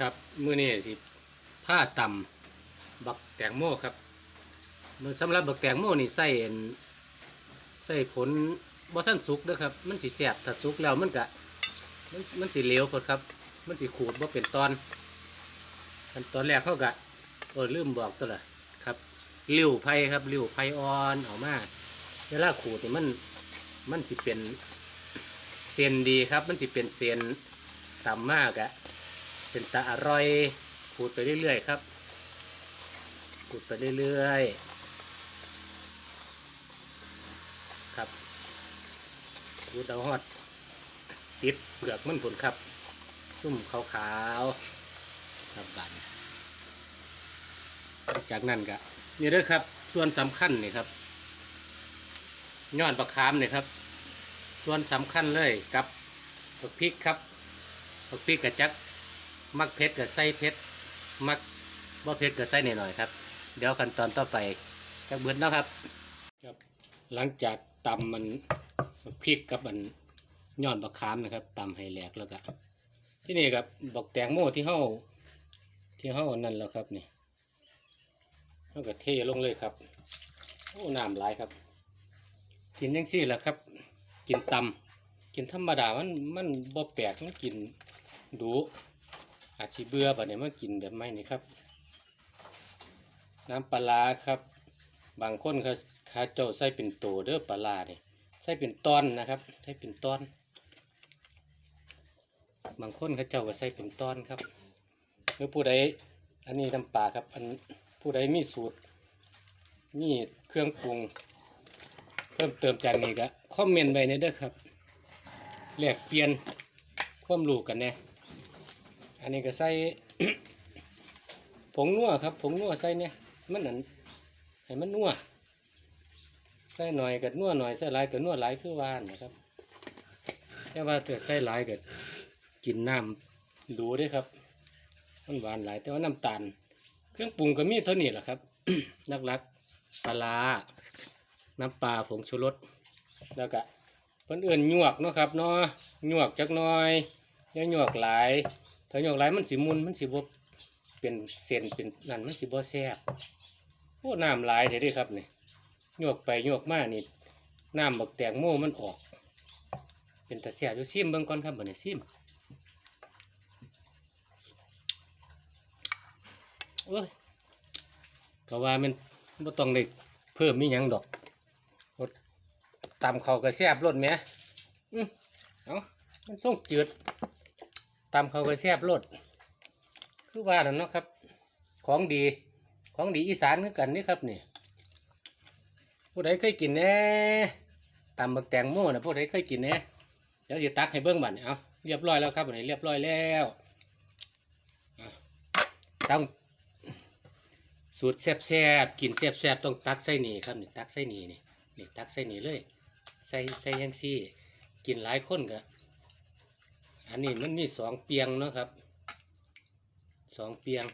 ครับมือนี้สิผ้าต่ำบักแตงโมครับมือสำหรับบักแตงโมนี่ใส่ใส่ผลบ่ทันสุกด้อครับ มันสิแสบถ้าสุกแล้วมันก็มันมันสิเหลวพดครับ มันสิขูดบ่เป็นตอนขั้นตอนแรกเขาก็เออลืมบอกตัวละครับริ้วไผ่ครับริ้วไผ่อ่อนออกมาเวลาขูดนี่มันมันสิเป็นเส้นดีครับ มันสิเป็นเส้นต่ำมากอะ เป็นตาอร่อยขูดไปเรื่อยๆครับขูดไปเรื่อยๆครับขูดเอาฮอด ติดเปลือกมันผลครับ ซุ่มขาวๆครับบันจากนั้นก็นี่เด้อครับ ส่วนสำคัญนี่ครับยอดประคามนี่ครับ ส่วนสำคัญเลยกับผักพริกครับผักพริกกระจัก มักเผ็ดกับไส้เผ็ดมักบ่เผ็ดกับไส้หน่อยๆครับ เดี๋ยวขั้นตอนต่อไปจะเบิดแล้วครับครับ หลังจากตำมันพริกกับมันย้อนบักขามนะครับตำให้แหลกแล้วก็ที่นี่ครับบอกแตงโมที่เฮาที่เฮานั่นแล้วครับนี่เฮาก็เทลงเลยครับโอ้น้ำหลายครับ กินยังซี่แหละครับ กินตำกินธรรมดามันมันบ่แปลกมันกินดู อาจสิเบื่อแบบนี้มากินแบบไม่นี่ครับ น้ำปลาครับ บางคนเขาเขาเจ้าใส่เป็นโตเด้อปลาเนี่ยใส่เป็นตอนนะครับใส่เป็นตอน บางคนเขาเจ้าก็ใส่เป็นตอนครับหรือผู้ใดอันนี้น้ำปลาครับอันผู้ใดมีสูตรมีเครื่องปรุง เพิ่มเติมจากนี้ก็คอมเมนต์ไว้ในเด้อครับแลกเปลี่ยนความรู้กันแหน่อั นนี้ก็ใส่ ผงนัวครับ ผงนัวใส่เนี่ยมันนั่นให้มันนัวใส่หน่อยกับนัวหน่อยใส่หลายกับนัวหลายคือหวานนะครับแต่ว่าถ้าใส่หลายก็กินน้ำดูด้วยครับมันหวานหลายแต่ว่าน้ำตาลเครื่องปรุงก็มีเท่านี้แหละครับนักๆปลาร้าน้ำปลาผงชูรสแล้วก็เพิ่นเอื่นหยวกเนาะครับเนาะหยวกจักน่อยย่าหยวกหลาย ถ้าหยอกหลมันสิมุนมันสิบ่เป็นเส้นเป็นนั่นมันสิบ่แซ่บโอ้น้ำหลายเด้เด้ครับนี่หยกไปหยกมานี่น้ำบักแตงโมมันออก เป็นตาแซ่บอยู่ซิมเบิ่งก่อนครับบัดนี้ซิมโอ้ยก็ว่ามันบ่ต้องได้เพิ่มมีหยังดอกรสตำเขาก็แซบรสแหมอือเอามันส่งจืด ตำเขาก็แซ่บรสคือว่านั่นเนาะครับ ของดี ของดีอีสานคือกันนี่ครับนี่ผู้ใดเคยกินแน่ตำบักแตงโมนะผู้ใดเคยกินแน่เดี๋ยวจะตักให้เบิ้งบัดนี้เอาเรียบร้อยแล้วครับบัดนี้เรียบร้อยแล้วต้องสูตรแซ่บๆกินแซ่บๆต้องตักใส่นี่ครับนี่ตักใส่นี่นี่นี่ตักใส่นี่เลย ใส่ใส่ยังซี่ กินหลายคนก็ อันนี้มันมีสองเปียงเนาะครับสองเปียง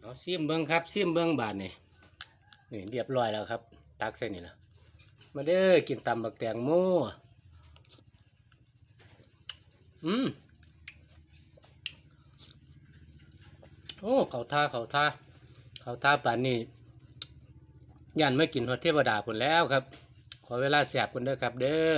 เอาซิมเบิ้งครับซิมเบิ้งบาทนี่นี่เรียบร้อยแล้วครับ ตักใส่นี่นะมาเด้อกินตำบักแตงโมอืมโอ้เขาท่าเขาท่าเขาท่าป่านนี้ยันไม่กินหัวเทวดาผลแล้วครับ ขอเวลาแสบกันเด้อครับเด้อ